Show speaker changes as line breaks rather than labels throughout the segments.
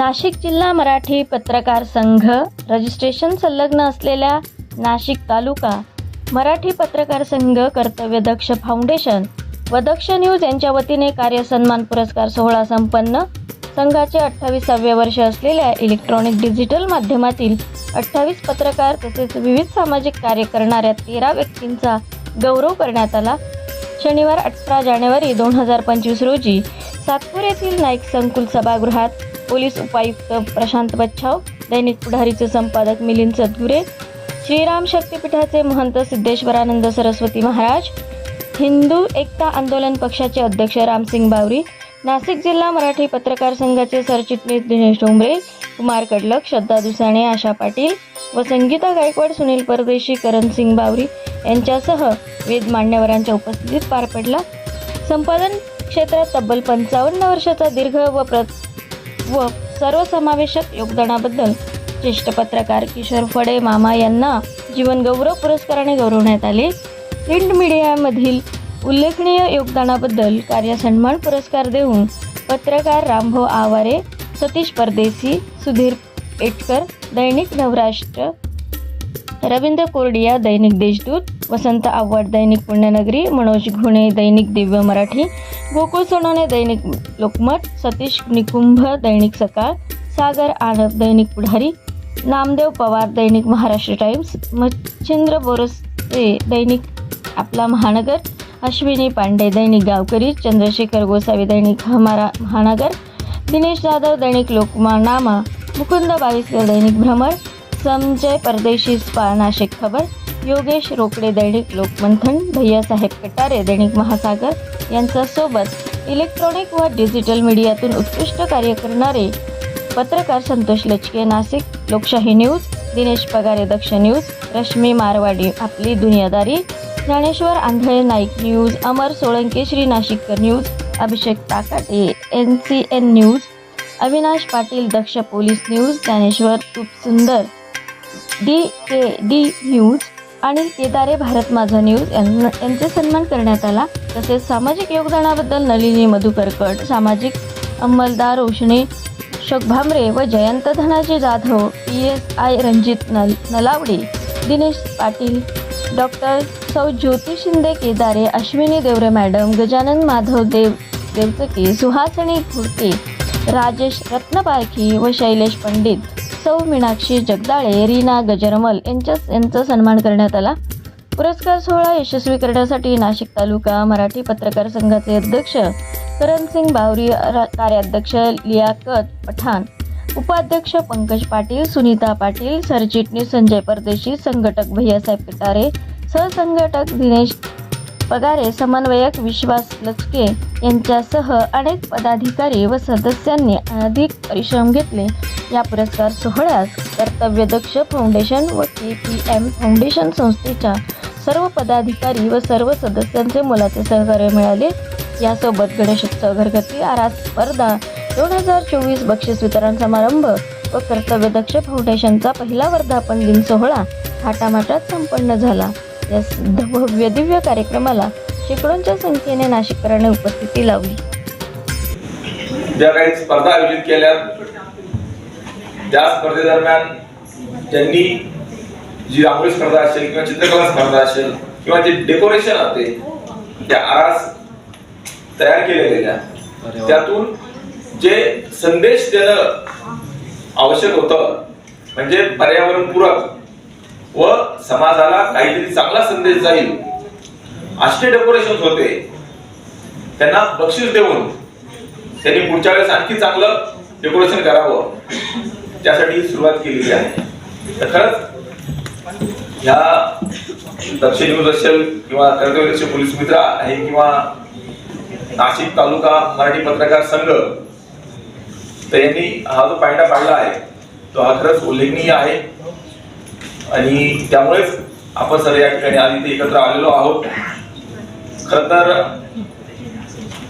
नाशिक जिल्हा मराठी पत्रकार संघ रजिस्ट्रेशन संलग्न असलेल्या नाशिक तालुका मराठी पत्रकार संघ कर्तव्यदक्ष फाउंडेशन व दक्ष न्यूज यांच्या वतीने कार्यसन्मान पुरस्कार सोहळा संपन्न संघाचे अठ्ठावीसावे वर्ष असलेल्या इलेक्ट्रॉनिक डिजिटल माध्यमातील अठ्ठावीस पत्रकार तसेच विविध सामाजिक कार्य करणाऱ्या तेरा व्यक्तींचा गौरव करण्यात आला. शनिवार अठरा जानेवारी दोन हजार पंचवीस रोजी सातपूर येथील नाईक संकुल सभागृहात पोलीस उपायुक्त प्रशांत बच्छाव दैनिक पुढारीचे संपादक मिलिंद सदगुरे श्रीराम शक्तीपीठाचे महंत सिद्धेश्वरानंद सरस्वती महाराज हिंदू एकता आंदोलन पक्षाचे अध्यक्ष रामसिंग बावरी नाशिक जिल्हा मराठी पत्रकार संघाचे सरचिटणीस दिनेश डोंबरे कुमार कडलक श्रद्धा दुसाणे आशा पाटील व संगीता गायकवाड सुनील परदेशी करणसिंग बावरी यांच्यासह वेद मान्यवरांच्या उपस्थितीत पार पडला. संपादन क्षेत्रात तब्बल पंचावन्न वर्षाचा दीर्घ व प्र व सर्वसमावेशक योगदानाबद्दल ज्येष्ठ पत्रकार किशोर फडे मामा यांना जीवनगौरव पुरस्काराने गौरवण्यात आले. प्रिंट मीडियामधील उल्लेखनीय योगदानाबद्दल कार्यसन्मान पुरस्कार देऊन पत्रकार रामभाऊ आवारे सतीश परदेसी सुधीर पेटकर दैनिक नवराष्ट्र रवींद्र कोरडिया दैनिक देशदूत वसंत आव्हाड दैनिक पुण्यनगरी मनोज घुणे दैनिक दिव्य मराठी गोकुळ सोनवणे दैनिक लोकमत सतीश निकुंभ दैनिक सकाळ सागर आनंद दैनिक पुढारी नामदेव पवार दैनिक महाराष्ट्र टाइम्स मच्छिंद्र बोरसे दैनिक आपला महानगर अश्विनी पांडे दैनिक गावकरी चंद्रशेखर गोसावी दैनिक हमारा महानगर दिनेश जाधव दैनिक लोकमानामा मुकुंद बाविस्कर दैनिक भ्रमर संजय परदेशी स्पा नाशिक खबर योगेश रोकडे दैनिक लोकमंथन भैयासाहेब कटारे दैनिक महासागर यांचा सोबत इलेक्ट्रॉनिक व डिजिटल मीडियातून उत्कृष्ट कार्य करणारे पत्रकार Santosh Lachke Nashik Lokshahi news Dinesh Pagare Daksh news Rashmi Marwadi Aapli Duniyadari Dnyaneshwar Andhale Naik news Amar Solanke Shri Nashikkar news Abhishek Takate N C N news Avinash Patil Daksh police news Dnyaneshwar Tup Sundar D के D news आणि केदारे भारत माझा news यांना यांचे सन्मान करण्यात आला. तसेच सामाजिक योगदानाबद्दल नलिनी मधुकरकट सामाजिक अंमलदार रोशनी अशोक भामरे व Jayant Dhanaji Jadhav P S I Ranjit Nal Nalawade Dinesh Patil doctor सौ ज्योती शिंदे केदारे अश्विनी देवरे मॅडम गजानन माधव देव देवचके सुहासणी घुडके राजेश रत्नपारखी व शैलेश पंडित. सौ मीनाक्षी जगदाळे रीना गजरमल यांच्या यांचा सन्मान करण्यात आला. पुरस्कार सोहळा यशस्वी करण्यासाठी नाशिक तालुका मराठी पत्रकार संघाचे अध्यक्ष करणसिंग बावरी कार्याध्यक्ष लियाकत पठाण उपाध्यक्ष पंकज पाटील सुनीता पाटील सरचिटणीस संजय परदेशी संघटक भैयासाहेब पिटारे सहसंघटक दिनेश पगारे समन्वयक विश्वास लचके यांच्यासह अनेक पदाधिकारी व सदस्यांनी अधिक परिश्रम घेतले. या पुरस्कार सोहळ्यास कर्तव्यदक्ष फाउंडेशन व के पी एम फाउंडेशन संस्थेच्या सर्व पदाधिकारी व सर्व सदस्यांचे मुलाचे सहकार्य मिळाले. यासोबत गणेशोत्सव घरगती आरास स्पर्धा दोन हजार चोवीस बक्षीस वितरण समारंभ व कर्तव्यदक्ष फाउंडेशनचा पहिला वर्धापन दिन सोहळा थाटामाटात संपन्न झाला. या सिद्ध भव्य दिव्य कार्यक्रमाला शेकडोंच्या संख्येने नाशिककरांनी उपस्थिती लावली.
ज्या काही स्पर्धा आयोजित केल्या त्या स्पर्धेदरम्यान त्यांनी जी रांगोळी स्पर्धा असेल किंवा चित्रकला स्पर्धा असेल किंवा जे डेकोरेशन असते त्या आरास तयार केल्या गेल्या त्यातून जे संदेश देणं आवश्यक होतं म्हणजे पर्यावरणपूरक व समाजाला काहीतरी चांगला संदेश जाईल. असे डेकोरेशन होते. त्यांना बक्षीस देऊन त्यांनी पुढच्या वेळेस आणखी चांगलं डेकोरेशन करावं. त्यासाठी सुरुवात केलेली आहे. तर खरंच ह्या दक्षिण न्यूज असेल किंवा कर्तव्य पोलीस मित्र आहे किंवा नाशिक तालुका मराठी पत्रकार संघ तर यांनी हा जो पायंडा पाडला आहे तो हा खरंच उल्लेखनीय आहे. आणि त्यामुळेच आपण सर्व या ठिकाणी आधी इथे एकत्र आलेलो आहोत. खर तर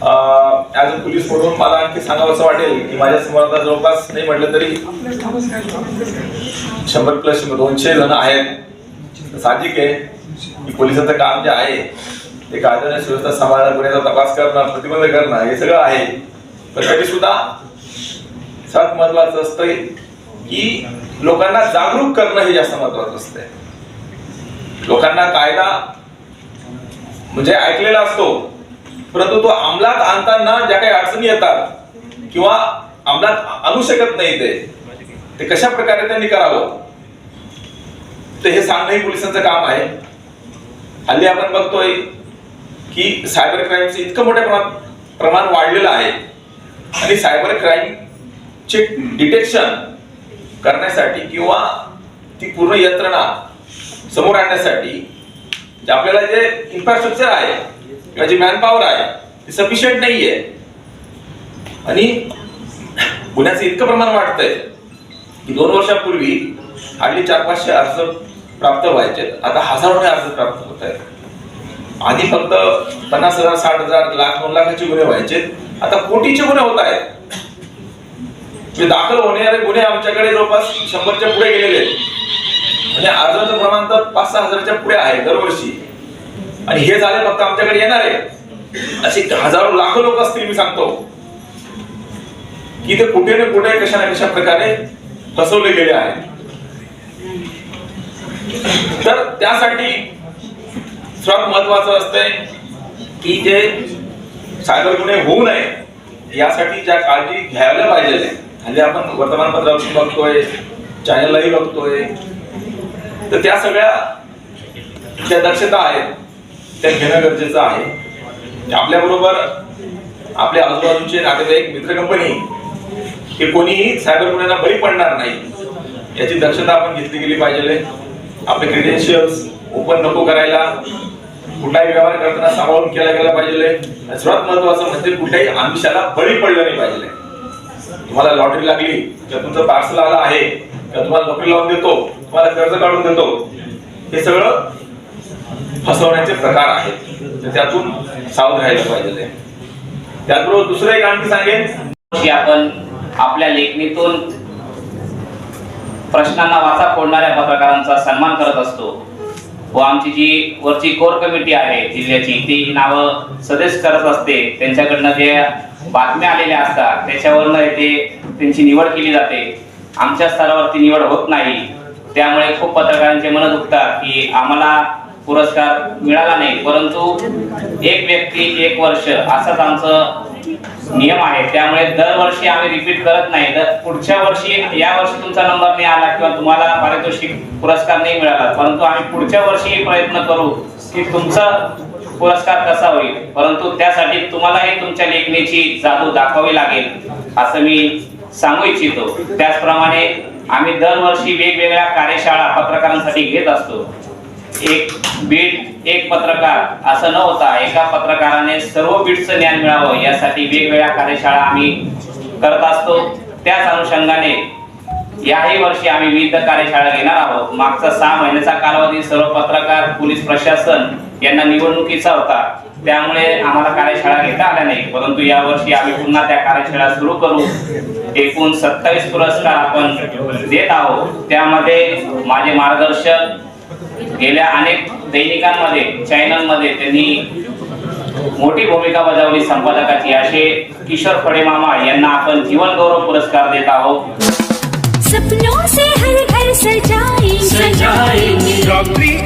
ऍज अ पोलीस म्हणून मला आणखी सांगावं असं वाटेल की माझ्यासमोर जवळपास नाही म्हटलं तरी शंभर प्लस दोनशे जण आहेत. साहजिक आहे की पोलिसांचं काम जे आहे ते कायद्याने सुव्यवस्था सांभाळणं गुन्ह्याचा तपास करणं प्रतिबंध करणं हे सगळं आहे. पण तरी सुद्धा सर्वात महत्वाचं असतं की लोकांना जागरूक करणं हे जास्त महत्वाचं असतंय. लोकांना कायदा म्हणजे ऐकलेला असतो. परंतु तो अंमलात आणताना ज्या काही अडचणी येतात किंवा अंमलात आणू शकत नाही ते ते कशा प्रकारे त्यांनी करावं? ते हे सांगणंही पोलिसांचं काम आहे. हल्ली आपण बघतोय की सायबर क्राईमचं इतकं मोठ्या प्रमाण प्रमाण वाढलेलं आहे. आणि सायबर क्राईमचे डिटेक्शन करण्यासाठी किंवा ती पूर्ण यंत्रणा समोर आणण्यासाठी जे आपल्याला जे इन्फ्रास्ट्रक्चर आहे किंवा जे मॅनपॉवर आहे ती सफिशियंट नाहीये. आणि गुन्ह्याचं इतकं प्रमाण वाढतंय की दोन वर्षापूर्वी हार्डली चार पाचशे अर्ज प्राप्त व्हायचे. आता हजारोने अर्ज प्राप्त होत आहेत. आधी फक्त पन्नास हजार साठ हजार लाख दोन लाखाचे गुन्हे व्हायचे. आता कोटीचे गुन्हे होत आहेत. दाखल होणारे गुन्हे आमच्याकडे जवळपास शंभरच्या पुढे गेलेले आहेत. म्हणजे अर्जाचं प्रमाण तर पाच सहा हजारच्या पुढे आहे दरवर्षी. आणि हे झाले फक्त आमच्याकडे येणार आहे. असे हजारो लाखो लोक असतील मी सांगतो. की ते कुठे ना कुठे कशा ना कशा प्रकारे फसवले गेले आहेत. तर त्यासाठी सर्वात महत्वाचं असतंय की जे सायबर गुन्हे होऊ नये यासाठी ज्या काळजी घ्यायला पाहिजे. म्हणजे आपण वर्तमानपत्रातून बघतोय चॅनललाही बघतोय. तर त्या सगळ्या ज्या दक्षता आहेत त्या घेणं गरजेचं आहे. आपल्याबरोबर आपल्या आजूबाजूचे नातेवाईक मित्र कंपनी हे कोणीही सायबर गुन्ह्यांना बळी पडणार नाही. याची दक्षता आपण घेतली गेली पाहिजे. आपले क्रेडेन्शियल्स ओपन नको करायला. कुठलाही व्यवहार करताना सांभाळून केला गेला पाहिजे. सर्वात महत्वाचं म्हणजे कुठल्याही आमिषाला बळी पडलं नाही पाहिजे. तुम्हाला लॉटरी लागली किंवा तुमचं पार्सल आलं आहे किंवा तुम्हाला नोकरी लावून देतो तुम्हाला कर्ज काढून देतो. हे सगळं फसवण्याचे प्रकार आहेत. तर त्यातून सावध राहायला पाहिजे. त्याचबरोबर दुसरं एक आणखी सांगेन.
की आपण आपल्या लेखणीतून प्रश्नांना वाचा फोडणाऱ्या पत्रकारांचा सन्मान करत असतो. व आमची जी वरची कोर कमिटी आहे जिल्ह्याची ती नावं सदस्य करत असते. त्यांच्याकडनं जे बातम्या आलेल्या असतात. त्याच्यावरनं येथे त्यांची निवड केली जाते. आमच्या स्तरावरती निवड होत नाही. त्यामुळे खूप पत्रकारांचे मन दुखतात की आम्हाला पुरस्कार मिळाला नाही. परंतु एक व्यक्ती एक वर्ष असंच आमचं नियम आहे. त्यामुळे दरवर्षी आम्ही रिपीट करत नाही. तर पुढच्या वर्षी या वर्षी तुमचा नंबर नाही आला किंवा तुम्हाला पारितोषिक पुरस्कार नाही मिळाला. परंतु आम्ही पुढच्या वर्षी प्रयत्न करू की तुमचा पुरस्कार कसा होईल? परंतु त्यासाठी तुम्हालाही तुमच्या लेखणीची जादू दाखवावी लागेल असं मी सांगू इच्छितो. त्याचप्रमाणे आम्ही दरवर्षी वेगवेगळ्या कार्यशाळा पत्रकारांसाठी घेत असतो. एक बीट एक पत्रकार असं न होता एका पत्रकाराने सर्व बीटचं ज्ञान मिळावं यासाठी वेगवेगळ्या कार्यशाळा आम्ही करत असतो. त्याच अनुषंगाने याही वर्षी आम्ही विविध कार्यशाळा घेणार आहोत. मागचा सहा महिन्याचा कालावधी सर्व पत्रकार पोलीस प्रशासन यांना निवडणुकीचा होता. त्यामुळे आम्हाला कार्यशाळा घेता आल्या नाही. परंतु यावर्षी आम्ही पुन्हा त्या कार्यशाळा सुरू करू. एकूण सत्तावीस पुरस्कार आपण देत आहोत. त्यामध्ये माझे मार्गदर्शक गेल्या अनेक दैनिकांमध्ये चॅनलमध्ये त्यांनी मोठी भूमिका बजावली संपादकाची. असे किशोर फडेमामा यांना आपण जीवन गौरव पुरस्कार देत आहोत.
सपनों से हर घर
सजा